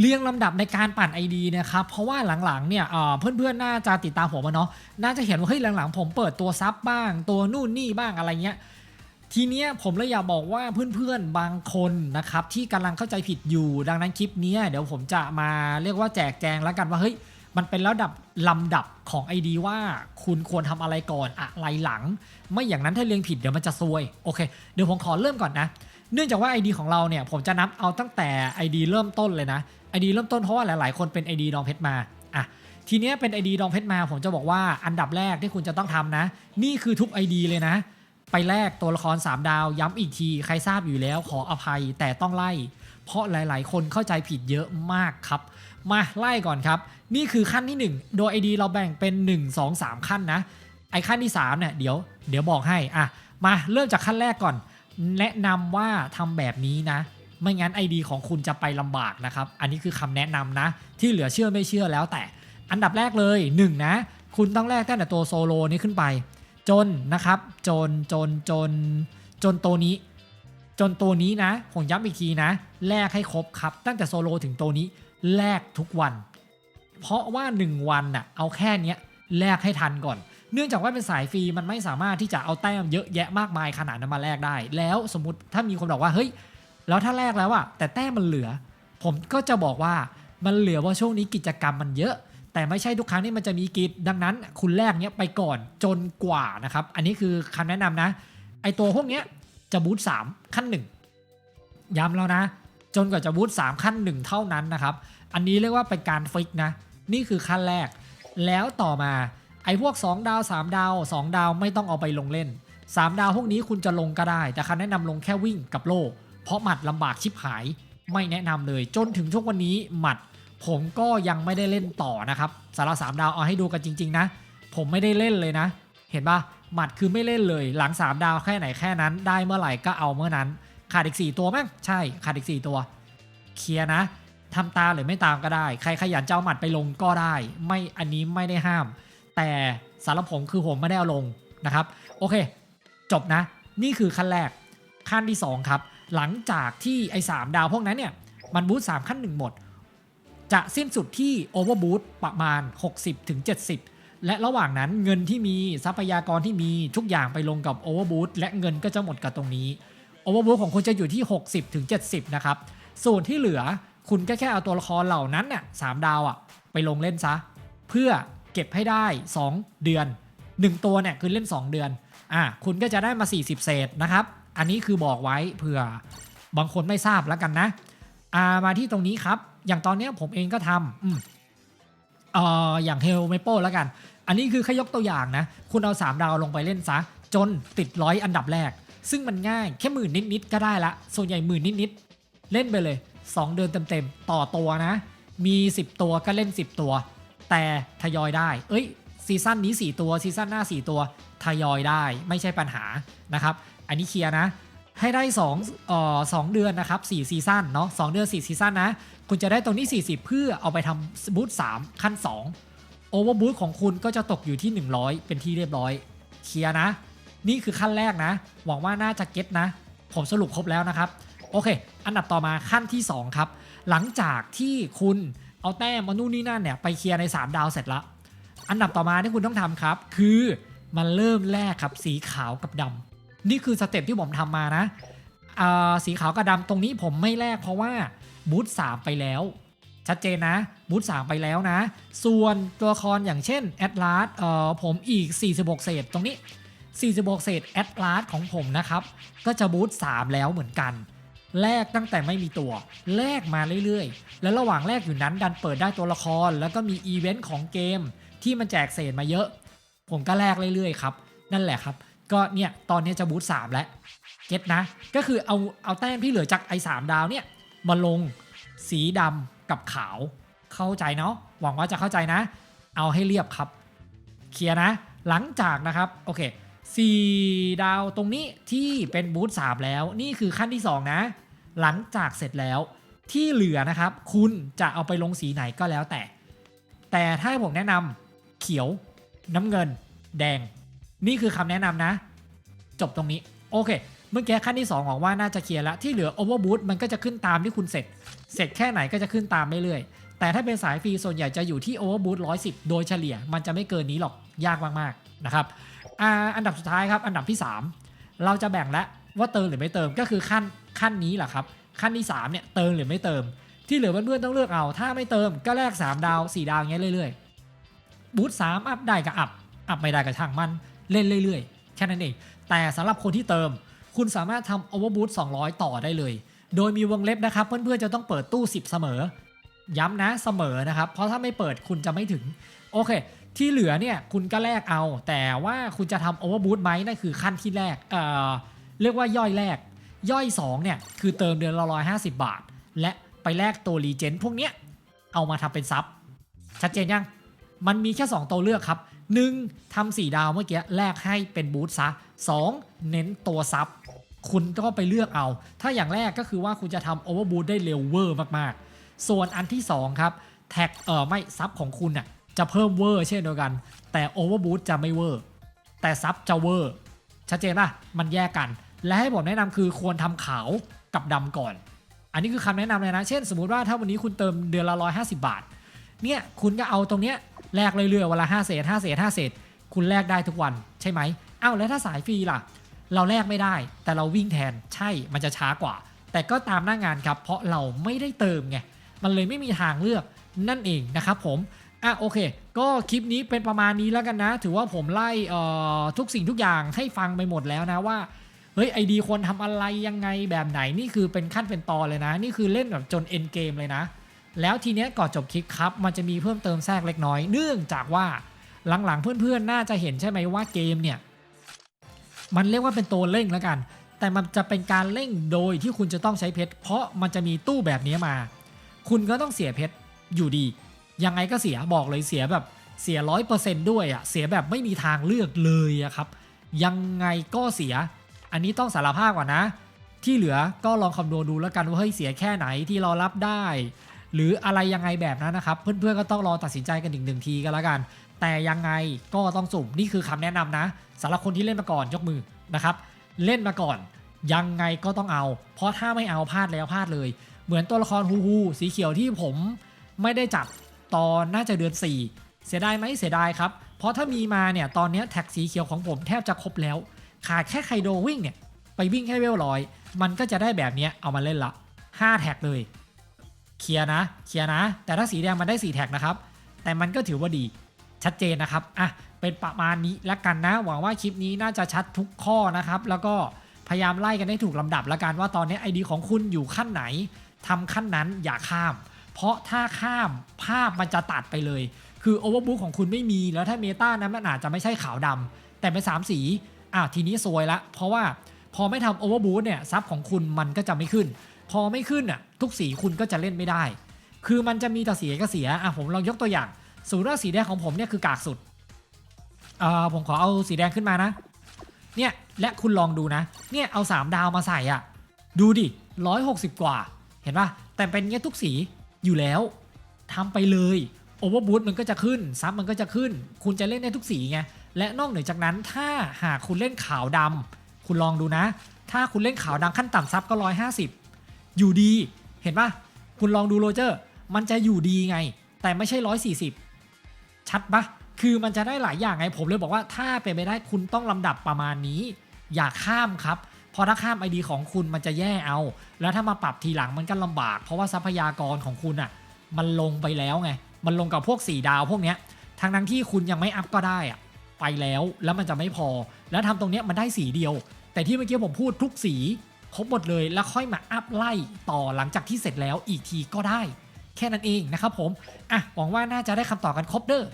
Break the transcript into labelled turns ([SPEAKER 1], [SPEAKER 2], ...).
[SPEAKER 1] เรียงลำดับในการปั่น ID นะครับ เพราะว่าหลังๆเนี่ยเพื่อนๆ น่าจะติดตามผมอะเนาะ น่าจะเห็นว่าเฮ้ยหลังๆ ผมเปิดตัวซับบ้าง ตัวนู่นนี่บ้างอะไรเงี้ย ทีเนี้ยผมเลยอยากบอกว่าเพื่อนๆ บางคนนะครับที่กำลังเข้าใจผิดอยู่ ดังนั้นคลิปเนี้ยเดี๋ยวผมจะมาเรียกว่าแจกแจงแล้วกันว่าเฮ้ยมันเป็นระดับลำดับของ ID ว่าคุณควรทำอะไรก่อนอะไรหลัง ไม่อย่างนั้นถ้าเรียงผิดเดี๋ยวมันจะซวย โอเค เดี๋ยวผมขอเริ่มก่อนนะ เนื่องจากว่า ID ของเราเนี่ยผมจะนับเอาตั้งแต่ ID เริ่มต้นเลยนะ ID เริ่มต้นเพราะว่าหลายๆ คนเป็น ID ดองเพชรมาอะทีเนี้ยเป็น ID ดองเพชรมา ผมจะบอกว่าอันดับแรกที่คุณจะต้องทำนะ นี่คือทุก ID เลยนะ ไปแลกตัวละคร 3 ดาว ย้ำอีกที ใครทราบอยู่แล้วขออภัยแต่ต้องไล่ เพราะหลายๆ คนเข้าใจผิดเยอะมากครับ มาไล่ก่อนครับ นี่คือขั้นที่ 1 โดย ID เราแบ่งเป็น 1 2 3 ขั้นนะไอขั้นที่3เนี่ยเดี๋ยวเดี๋ยวบอกให้อะมาเริ่มจากขั้นแรกก่อน แนะนำว่าทำแบบนี้นะ ไม่งั้น ID ของคุณจะไปลำบากนะครับ อันนี้คือคำแนะนำนะ ที่เหลือเชื่อไม่เชื่อแล้วแต่ อันดับแรกเลย1นะคุณต้องแลกตั้งแต่ตัวโซโลนี้ขึ้นไป จนนะครับ จนจนจน จนตัวนี้ จนตัวนี้นะผมย้ำอีกทีนะแลกให้ครบครับ ตั้งแต่โซโลถึงตัวนี้แลกทุกวัน เพราะว่า 1 วันน่ะเอาแค่เนี้ยแลกให้ทันก่อน เนื่องจากว่าเป็นสายฟรีมันไม่สามารถที่จะเอาแต้มเยอะแยะมากมายขนาดนั้นมาแลกได้ แล้วสมมติถ้ามีคนบอกว่าเฮ้ยแล้วถ้าแลกแล้วอะแต่แต้มมันเหลือ ผมก็จะบอกว่ามันเหลือว่าช่วงนี้กิจกรรมมันเยอะ แต่ไม่ใช่ทุกครั้งที่มันจะมีกิจดังนั้น คุณแลกเนี้ยไปก่อนจนกว่านะครับ อันนี้คือคำแนะนำนะ ไอตัวพวกเนี้ยจะบูทสามขั้นหนึ่งย้ำแล้วนะ จนกว่าจะบูทสามขั้นหนึ่งเท่านั้นนะครับ อันนี้เรียกว่าเป็นการฟิกนะ นี่คือขั้นแรก แล้วต่อมา ไอ้พวก 2 ดาว 3 ดาว 2 ดาวไม่ต้องเอาไปลงเล่น 3 ดาวพวกนี้คุณจะลงก็ได้ แต่คันแนะนำลงแค่วิ่งกับโล่เพราะหมัดลำบากชิบหายไม่แนะนำเลย จนถึงช่วงวันนี้หมัด ผมก็ยังไม่ได้เล่นต่อนะครับสาระสามดาวเอาให้ดูกันจริง ๆ นะ ผมไม่ได้เล่นเลยนะ เห็นปะหมัดคือไม่เล่นเลย หลัง 3 ดาวแค่ไหนแค่นั้น ได้เมื่อไหร่ก็เอาเมื่อนั้น ขาดอีก 4 ตัวมั้งใช่ขาดอีก 4 ตัว เคลียร์นะทำตามหรือไม่ตามก็ได้ ใครขยันเจ้าหมัดไปลงก็ได้ ไม่อันนี้ไม่ได้ห้าม แต่สารผมคือผมไม่ได้เอาลงนะครับ โอเค จบนะ นี่คือขั้นแรก ขั้นที่ 2 ครับ หลังจากที่ไอ้สดาวพวกนั้นเนี่ย มันบูท3ขั้น 1 หมด จะสิ้นสุดที่โอเวอร์บูทประมาณ 60-70 และระหว่างนั้นเงินที่มีทรัพยากรที่มีทุกอย่างไปลงกับโอเวอร์บูทและเงินก็จะหมดกับตรงนี้โอเวอร์บูทของคุณจะอยู่ที่ 60-70 นะครับ ส่วนที่เหลือคุณก็แค่เอาตัวละครเหล่านั้นน่ะสามดาวอะไปลงเล่นซะ เพื่อ เก็บให้ได้ 2 เดือน 1 ตัวเนี่ยคือเล่น 2 เดือนอะคุณก็จะได้มา 40 เศษนะครับ อันนี้คือบอกไว้เผื่อบางคนไม่ทราบแล้วกันนะอ่ามาที่ตรงนี้ครับ อย่างตอนนี้ผมเองก็ทำอืมเอ่ออย่างเฮลเมโปแล้วกัน อันนี้คือแค่ยกตัวอย่างนะ คุณเอา 3 ดาวลงไปเล่นซะ จนติดร้อยอันดับแรก ซึ่งมันง่ายแค่หมื่นนิดๆก็ได้ละ ส่วนใหญ่หมื่นนิดๆเล่นไปเลย 2 เดือนเต็มๆต่อตัวนะ มี 10 ตัวก็เล่น 10 ตัว แต่ทยอยได้ เอ้ยซีซั่นนี้ 4 ตัวซีซั่นหน้า 4 ตัวทยอยได้ไม่ใช่ปัญหานะครับ อันนี้เคลียร์นะ ให้ได้2เอ่อ2เดือนนะครับ4ซีซั่นเนาะ2เดือน 4 ซีซั่นนะ คุณจะได้ตรงนี้ 40 เพื่อเอาไปทำบูท3ขั้น 2 โอเวอร์บูทของคุณก็จะตกอยู่ที่ 100 เป็นที่เรียบร้อยเคลียร์นะ นี่คือขั้นแรกนะ หวังว่าน่าจะเก็ตนะ ผมสรุปครบแล้วนะครับ โอเค อันดับต่อมาขั้นที่ 2 ครับ หลังจากที่คุณ เอาแต้มมานู่นนี่นั่นเนี่ยไปเคลียร์ใน 3 ดาวเสร็จละอันดับต่อมาที่คุณต้องทำครับ คือมันเริ่มแรกครับสีขาวกับดำนี่คือสเต็ปที่ผมทำมานะอ่าสีขาวกับดำตรงนี้ผมไม่แลกเพราะว่าบูท3ไปแล้ว ชัดเจนนะบูท3ไปแล้วนะ ส่วนตัวละครอย่างเช่นแอดลาสเอ่อผมอีก 46 เศษตรงนี้ 46 เศษแอดลาสของผมนะครับ ก็จะบูท3แล้วเหมือนกัน แลกตั้งแต่ไม่มีตัวแลกมาเรื่อยๆ แล้วระหว่างแลกอยู่นั้นดันเปิดได้ตัวละคร แล้วก็มีอีเวนต์ของเกมที่มันแจกเศษมาเยอะ ผมก็แลกเรื่อยๆครับ นั่นแหละครับ ก็เนี่ยตอนนี้จะบูท3แล้วเก็ตนะ ก็คือเอาเอาแต้มที่เหลือจากไอ้สามดาวเนี่ยมาลงสีดำกับขาว เข้าใจเนาะหวังว่าจะเข้าใจนะ เอาให้เรียบครับ เคลียร์นะ หลังจากนะครับโอเค4ดาวตรงนี้ที่เป็นบูธ3แล้ว นี่คือขั้นที่2นะ หลังจากเสร็จแล้วที่เหลือนะครับ คุณจะเอาไปลงสีไหนก็แล้วแต่ แต่ถ้าผมแนะนำเขียว น้ำเงิน แดง นี่คือคำแนะนำนะ จบตรงนี้ โอเค เมื่อกี้ขั้นที่2หวังว่าน่าจะเคลียร์แล้ว ที่เหลือ Overboot มันก็จะขึ้นตามที่คุณเสร็จ เสร็จแค่ไหนก็จะขึ้นตามเรื่อยๆแต่ถ้าเป็นสายฟรีส่วนใหญ่จะอยู่ที่ Overboot 110 โดยเฉลี่ยมันจะไม่เกินนี้หรอกยากมากๆนะครับออันดับสุดท้ายครับอันดับที่ 3 เราจะแบ่งแล้วว่าเติมหรือไม่เติมก็คือขั้น ขั้นนี้แหละครับ ขั้นที่3เนี่ยเติมหรือไม่เติม ที่เหลือเพื่อนๆต้องเลือกเอาถ้าไม่เติมก็แลก3 ดาว 4 ดาวอย่างเงี้ยเรื่อยๆบูท3อัพได้ก็อัพอัพไม่ได้ก็ช่างมันเล่นเรื่อยๆ แค่นั้นเอง แต่สำหรับคนที่เติม คุณสามารถทำ Overboot 200 ต่อได้เลย โดยมีวงเล็บนะครับ เพื่อนๆจะต้องเปิดตู้ 10 เสมอ ย้ำนะเสมอนะครับ เพราะถ้าไม่เปิดคุณจะไม่ถึงโอเคที่เหลือเนี่ยคุณก็แลกเอา แต่ว่าคุณจะทำ Overboot ไหมนั่นคือขั้นที่แรกเอ่อเรียกว่าย่อยแรก ย่อย2เนี่ยคือเติมเดือนละ150 บาท และไปแลกตัวรีเจนพวกเนี้ยเอามาทำเป็นซับชัดเจนยัง มันมีแค่ 2 ตัวเลือกครับ 1. ทำ4ดาวเมื่อกี้แลกให้เป็นบูทซะ 2. เน้นตัวซับคุณก็ไปเลือกเอา ถ้าอย่างแรกก็คือว่าคุณจะทำโอเวอร์บูทได้เร็วเวอร์มากๆ ส่วนอันที่ 2 ครับแท็กเออไม่ซับของคุณน่ะจะเพิ่มเวอร์เช่นเดียวกัน แต่โอเวอร์บูทจะไม่เวอร์แต่ซับจะเวอร์ชัดเจนป่ะ มันแยกกัน และให้ผมแนะนำคือควรทำขาวกับดำก่อน อันนี้คือคำแนะนำเลยนะ เช่น สมมุติว่าถ้าวันนี้คุณเติมเดือนละ150บาท เนี่ยคุณก็เอาตรงเนี้ยแลกเรื่อยๆเวลา5เศษ5เศษ5เศษ คุณแลกได้ทุกวันใช่ไหมอ้าวแล้วถ้าสายฟรีล่ะ เราแลกไม่ได้ แต่เราวิ่งแทนใช่มันจะช้ากว่า แต่ก็ตามหน้างานครับ เพราะเราไม่ได้เติมไงมันเลยไม่มีทางเลือกนั่นเองนะครับผมอะโอเค ก็คลิปนี้เป็นประมาณนี้แล้วกันนะ ถือว่าผมไล่เอ่อทุกสิ่งทุกอย่างให้ฟังไปหมดแล้วนะว่า เฮ้ยไอดีควรทำอะไรยังไงแบบไหนนี่คือเป็นขั้นเป็นตอนเลยนะ นี่คือเล่นแบบจนเอ็นเกมเลยนะ แล้วทีเนี้ยก่อนจบคลิปครับ มันจะมีเพิ่มเติมแทรกเล็กน้อย เนื่องจากว่าหลังๆเพื่อนๆ น่าจะเห็นใช่ไหมว่าเกมเนี่ย มันเรียกว่าเป็นตัวเร่งแล้วกัน แต่มันจะเป็นการเร่งโดยที่คุณจะต้องใช้เพชร เพราะมันจะมีตู้แบบนี้มา คุณก็ต้องเสียเพชรอยู่ดี ยังไงก็เสียบอกเลยเสียแบบเสียร้อยเปอร์เซนต์ด้วยอะ่ะ เสียแบบไม่มีทางเลือกเลยอะครับ ยังไงก็เสีย อันนี้ต้องสารภาพก่อนนะ ที่เหลือก็ลองคำนวณดูแล้วกันว่าเฮ้ยเสียแค่ไหนที่เรารับได้ หรืออะไรยังไงแบบนั้นนะครับ เพื่อนๆก็ต้องรอตัดสินใจกันอีกหนึ่งทีกันแล้วกัน แต่ยังไงก็ต้องสุ่มนี่คือคำแนะนำนะสำหรับคนที่เล่นมาก่อนยกมือนะครับ เล่นมาก่อนยังไงก็ต้องเอา เพราะถ้าไม่เอาพลาดแล้วพลาดเลย เหมือนตัวละครฮูฮูสีเขียวที่ผมไม่ได้จับตอนน่าจะเดือน 4 เสียดายไหมเสียดายครับ เพราะถ้ามีมาเนี่ยตอนนี้แท็กสีเขียวของผมแทบจะครบแล้ว ขาดแค่ไคโดวิ่งเนี่ย ไปวิ่งแค่เวลร้อย มันก็จะได้แบบนี้เอามาเล่นละ 5 แท็กเลย เคลียร์นะ เคลียร์นะ แต่ถ้าสีแดงมันได้ 4 แท็กนะครับ แต่มันก็ถือว่าดีชัดเจนนะครับ อะ เป็นประมาณนี้แล้วกันนะ หวังว่าคลิปนี้น่าจะชัดทุกข้อนะครับ แล้วก็พยายามไล่กันให้ถูกลำดับแล้วกันว่าตอนนี้ไอดีของคุณอยู่ขั้นไหนทำขั้นนั้นอย่าข้าม เพราะถ้าข้ามภาพมันจะตัดไปเลย คือโอเวอร์บุ๊ของคุณไม่มี แล้วถ้าเมตานั้นมันอาจจะไม่ใช่ขาวดำแต่เป็นสามสี อะทีนี้ซวยละ เพราะว่าพอไม่ทำโอเวอร์บูทเนี่ยซับของคุณมันก็จะไม่ขึ้น พอไม่ขึ้นอะทุกสีคุณก็จะเล่นไม่ได้ คือมันจะมีแต่เสียก็เสียอะผมลองยกตัวอย่างสมมติว่าสีแดงของผมเนี่ยคือกากสุดเอ่อผมขอเอาสีแดงขึ้นมานะ เนี่ยและคุณลองดูนะ เนี่ยเอา 3 ดาวมาใส่อะ ดูดิ 160 กว่า เห็นปะแต่เป็นเงี้ยทุกสีอยู่แล้วทำไปเลยโอเวอร์บูทมันก็จะขึ้นซับมันก็จะขึ้น คุณจะเล่นได้ทุกสีไง และนอกเหนือจากนั้นถ้าหากคุณเล่นขาวดำคุณลองดูนะ ถ้าคุณเล่นขาวดำขั้นต่ำซับก็150อยู่ดี เห็นปะคุณลองดูโรเจอร์ มันจะอยู่ดีไง แต่ไม่ใช่140ชัดปะคือมันจะได้หลายอย่างไงผมเลยบอกว่าถ้าเป็นไปได้คุณต้องลำดับประมาณนี้ อย่าข้ามครับพราะถ้าข้ามไอดีของคุณมันจะแย่เอา แล้วถ้ามาปรับทีหลังมันก็ลำบาก เพราะว่าทรัพยากรของคุณอะ่ะ มันลงไปแล้วไง มันลงกับพวก 4 ดาวพวกเนี้ยทางทั้งที่คุณยังไม่อัพก็ได้อะ ไปแล้วแล้วมันจะไม่พอ แล้วทำตรงนี้มันได้สีเดียว แต่ที่เมื่อกี้ผมพูดทุกสีครบหมดเลยแล้วค่อยมาอัพไล่ต่อหลังจากที่เสร็จแล้วอีกทีก็ได้ แค่นั้นเองนะครับผมอะหวังว่าน่าจะได้คำตอบกันครบเด้อ